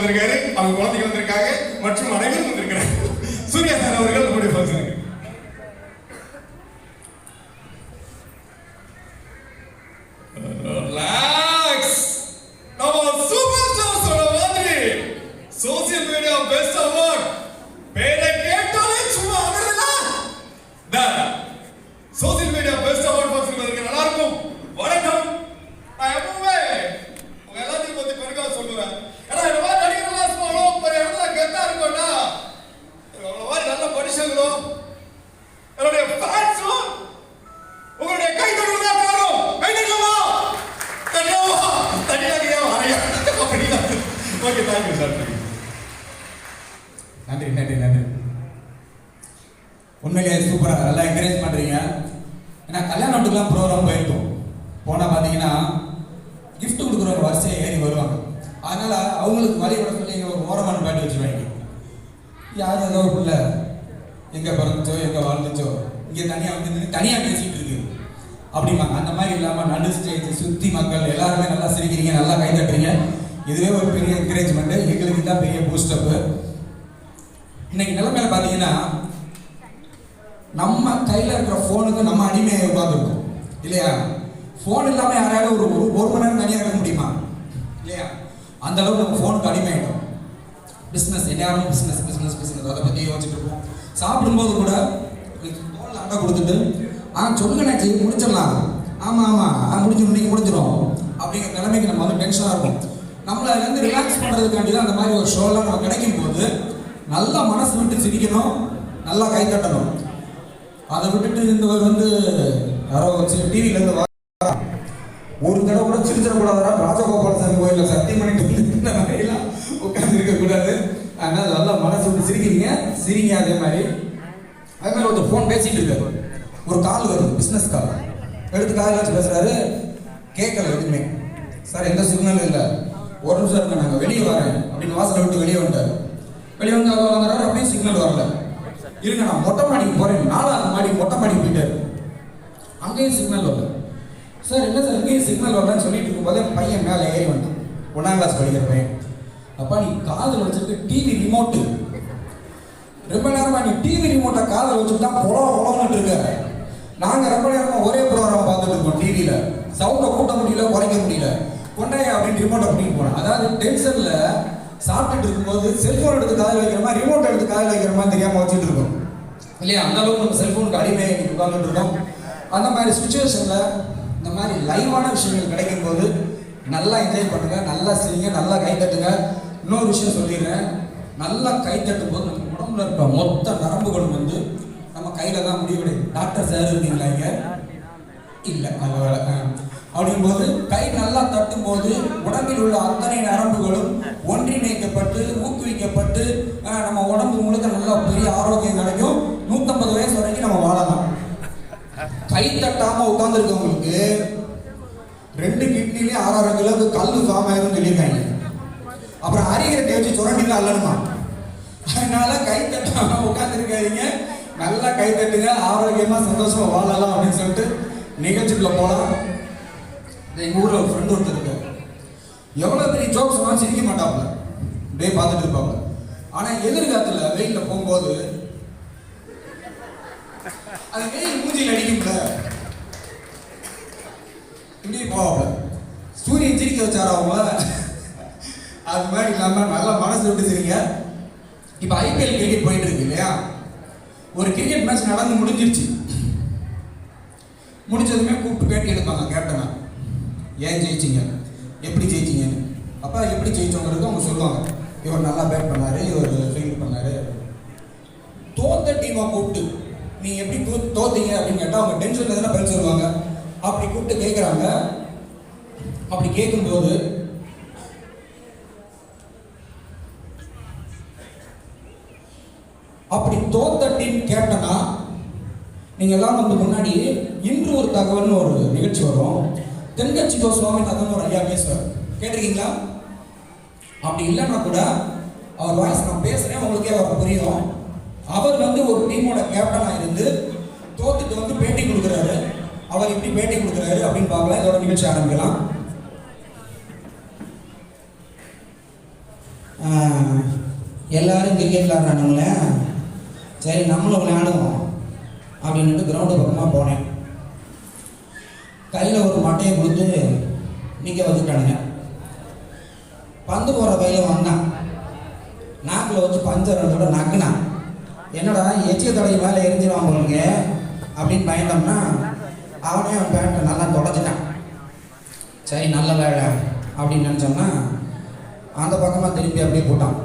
வந்திருக்காரு அவங்க குழந்தைங்க தேங்க்யூ சார் நன்றி நன்றி நன்றி. உண்மையிலேயே சூப்பராக நல்லா என்கரேஜ் பண்ணுறீங்க ஏன்னா கல்யாணத்துக்குலாம் ப்ரோக்ராம் போயிருக்கோம். போனால் பார்த்தீங்கன்னா கிஃப்ட் கொடுக்குறவங்க வரிசையை ஏறி வருவாங்க. அதனால் அவங்களுக்கு வழி விட சொல்லி ஒரு ஓரமான பாட்டி வச்சுருவாங்க. யார் ஏதோ ஒரு பிள்ளை எங்கே பிறந்துச்சோ எங்கே வாழ்ந்துச்சோ இங்கே தனியாக வந்து நின்று தனியாக பேசிகிட்டு இருக்கு. அப்படிம்பாங்க. அந்த மாதிரி இல்லாமல் நடு ஸ்டேஜ் சுற்றி மக்கள் எல்லாருமே நல்லா சிரிக்கிறீங்க நல்லா கை தட்டுறீங்க. இதுவே ஒரு பெரிய என்கரேஜ்மெண்ட் எங்களுக்கு தான் பெரிய பூஸ்டப்பு இன்னைக்கு நிலைமையில பார்த்தீங்கன்னா நம்ம கையில் இருக்கிற ஃபோனுக்கு நம்ம அடிமையை உட்காந்துருக்கோம் இல்லையா? ஃபோன் இல்லாமல் யாராவது ஒரு ஒரு ஒரு மணி நேரம் தனியாக இருக்க முடியுமா? இல்லையா? அந்த அளவுக்கு நம்ம ஃபோனுக்கு அடிமையாயிட்டோம். பிஸ்னஸ் எல்லாரும் பிஸ்னஸ் பிஸ்னஸ் பிஸ்னஸ் அதை பற்றி யோசிச்சுட்டு இருப்போம். சாப்பிடும்போது கூட தோல் அண்டை கொடுத்துட்டு ஆ சொல்லுங்க முடிச்சிடலாம். ஆமாம் ஆமாம் ஆ முடிஞ்சிடும் நீங்கள் முடிஞ்சிடும். அப்படிங்கிற நிலைமைக்கு நம்ம வந்து டென்ஷனாக இருக்கும் நம்மளை அதுலேருந்து ரிலாக்ஸ் பண்ணுறதுக்காண்டி தான் அந்த மாதிரி ஒரு ஷோலாம் நம்ம கிடைக்கும் போது நல்லா மனசு விட்டு சிரிக்கணும் நல்லா கை தட்டணும். அதை விட்டுட்டு இந்த வந்து யாரோ டிவிலேருந்து வா ஒரு தடவை கூட சிரிச்சிடக்கூடாதுடா. ராஜகோபால சாமி கோயிலில் சத்தியம் பண்ணிட்டு இந்த மாதிரிலாம் உட்காந்து இருக்கக்கூடாது. அதனால் நல்லா மனசு விட்டு சிரிக்கிறீங்க. சிரிங்க அதே மாதிரி. அதே மாதிரி ஒருத்தர் ஃபோன் பேசிட்டு இருக்காரு. ஒரு கால் வருது பிஸ்னஸ் கால் எடுத்து கால் வச்சு பேசுறாரு. கேட்கல எதுவுமே. சார் எந்த சிக்னலும் இல்லை. ஒரு நிமிஷம் இருங்க நாங்கள் வெளியே வரேன். அப்படின்னு வாசலை விட்டு வெளியே வந்தார் வெளியே வந்து அவர் வந்துறாரு அப்படியே சிக்னல் வரல. இருங்க நான் மொட்டை மாடிக்கு போறேன். நாலாவது மாடி மொட்டை மாடிக்கு போயிட்டாரு. அங்கேயும் சிக்னல் வரல. சார் என்ன சார் இங்கேயும் சிக்னல் வரலன்னு சொல்லிட்டு இருக்கும்போது என் பையன் மேலே ஏறி வந்தான். ஒன்றாம் கிளாஸ் படிக்கிற பையன். அப்பா நீ காதில் வச்சிருக்க டிவி ரிமோட்டு ரொம்ப நேரமா நீ டிவி ரிமோட்டை காதில் வச்சுட்டு தான் புலம் புலம்னு இருக்க. நாங்கள் ரொம்ப நேரமாக ஒரே ப்ரோக்ராம் பார்த்துட்டு இருக்கோம் டிவியில் சவுண்டை கூட்ட முடியல குறைக்க முடியல. கொண்டே அப்படின்னு ரிமோட்டை பிடிக்க போனேன் அதாவது டென்ஷன்ல சாப்பிட்டுட்டு இருக்கும்போது செல்போன் எடுத்து காதில் வைக்கிற மாதிரி ரிமோட் எடுத்து காதில் வைக்கிற மாதிரி தெரியாம வச்சுட்டு இருக்கோம். இல்லையா? அந்த அளவுக்கு நம்ம செல்போனுக்கு அடிமை இன்னைக்கு உட்கார்ந்துட்டு இருக்கோம். அந்த மாதிரி சுச்சுவேஷன்ல இந்த மாதிரி லைவான விஷயங்கள் கிடைக்கும் போது நல்லா என்ஜாய் பண்ணுங்க நல்லா செய்யுங்க நல்லா கை தட்டுங்க. இன்னொரு விஷயம் சொல்லிடுறேன். நல்லா கை தட்டும் போது நம்ம உடம்புல இருக்க மொத்த நரம்புகளும் வந்து நம்ம கையில தான் முடிவடையும் டாக்டர் சார் இருந்தீங்களா இங்க? இல்லை நல்ல வேலை அப்படிங்கும்போது கை நல்லா தட்டும் போது உடம்பில் உள்ள அத்தனை நரம்புகளும் ஒன்றிணைக்கப்பட்டு ஊக்குவிக்கப்பட்டு நம்ம உடம்பு முழுக்க நல்லா பெரிய ஆரோக்கியம் கிடைக்கும். நூத்தம்பது வயசு வரைக்கும் நம்ம வாழலாம். கை தட்டாம உட்கார்ந்துருக்கவங்களுக்கு ரெண்டு கிட்னிலையும் ஆறாறு கிலோக்கு கல்லு ஃபார்ம் ஆயிரும்னு சொல்லியிருக்காங்க. அப்புறம் அரிகரட்டை வச்சு சுரண்டிலாம் அல்லணுமா? அதனால கை தட்டாம உட்காந்துருக்காதீங்க நல்லா கை தட்டுங்க ஆரோக்கியமா சந்தோஷமா வாழலாம் அப்படின்னு சொல்லிட்டு நிகழ்ச்சிக்குள்ள போகலாம் எங்கள் ஊரில் ஒரு ஃப்ரெண்டு ஒருத்தர் இருக்காரு. எவ்வளோ பெரிய ஜோக்ஸ் சொன்னாலும் சிரிக்க மாட்டாப்புல. அப்படியே பார்த்துட்டு இருப்பாங்க ஆனால் எதிர்காலத்தில் வெயிலில் போகும்போது அது வெயில் மூஞ்சியில் அடிக்கும்ல. இப்படி போவாப்புல. சூரியன் சிரிக்க வச்சாரா அவங்கள? அது மாதிரி இல்லாமல் நல்லா மனசு விட்டு சிரிங்க இப்போ ஐபிஎல் கிரிக்கெட் போயிட்டு இருக்கு இல்லையா? ஒரு கிரிக்கெட் மேட்ச் நடந்து முடிஞ்சிருச்சு. முடிச்சதுமே கூப்பிட்டு பேட்டி எடுப்பாங்க கேப்டனா ஏன் ஜெயிச்சிங்க? எப்படி ஜெயிச்சிங்க? அப்போ எப்படி ஜெயிச்சவங்களுக்கு அவங்க சொல்லுவாங்க இவர் நல்லா பேட் பண்ணார் இவர் ஃபீல்டு பண்ணார். தோத்த டீமை கூப்பிட்டு நீ எப்படி தோ- தோத்தீங்க? அப்படின்னு கேட்டால் அவங்க டென்ஷன்ல தானே பதில் சொல்லுவாங்க. அப்படி கூப்பிட்டு கேட்குறாங்க அப்படி கேட்கும்போது அப்படி தோத்த டீம் கேட்டனா நீங்க எல்லாம் வந்து முன்னாடி இன்று ஒரு தகவல்னு ஒரு நிகழ்ச்சி வரும். தென்கட்சி கோ சுவாமிநாதன் ஒரு ஐயா பேசுவார். கேட்டிருக்கீங்களா? அப்படி இல்லைன்னா கூட அவர் வாய்ஸ் நான் பேசுறேன் உங்களுக்கே அவர் புரியும்? அவர் வந்து ஒரு டீமோட கேப்டனாக இருந்து தோத்துட்டு வந்து பேட்டி கொடுக்குறாரு. அவர் எப்படி பேட்டி கொடுக்குறாரு அப்படின்னு பார்க்கலாம். இதோட நிகழ்ச்சி ஆரம்பிக்கலாம். எல்லாரும் கிரிக்கெட் விளாட்றானுங்களே சரி நம்மளும் விளையாடுவோம். அப்படின்ட்டு கிரவுண்டு பக்கமாக போனேன். கையில் ஒரு மட்டையை கொடுத்து நீங்கள் வந்துட்டானுங்க. பந்து போகிற கையில் வந்தான் நாக்கில் வச்சு பஞ்சரத்தோட நக்குனான் என்னடா எச்சிய தொடைய மேலே எரிஞ்சிடுவான் போலுங்க அப்படின்னு பயந்தோம்னா அவனே அவன் பேண்ட்டை நல்லா தொடச்சிட்டான். சரி நல்ல வேலை அப்படின்னு நினச்சோம்னா அந்த பக்கமாக திருப்பி அப்படியே போட்டான்.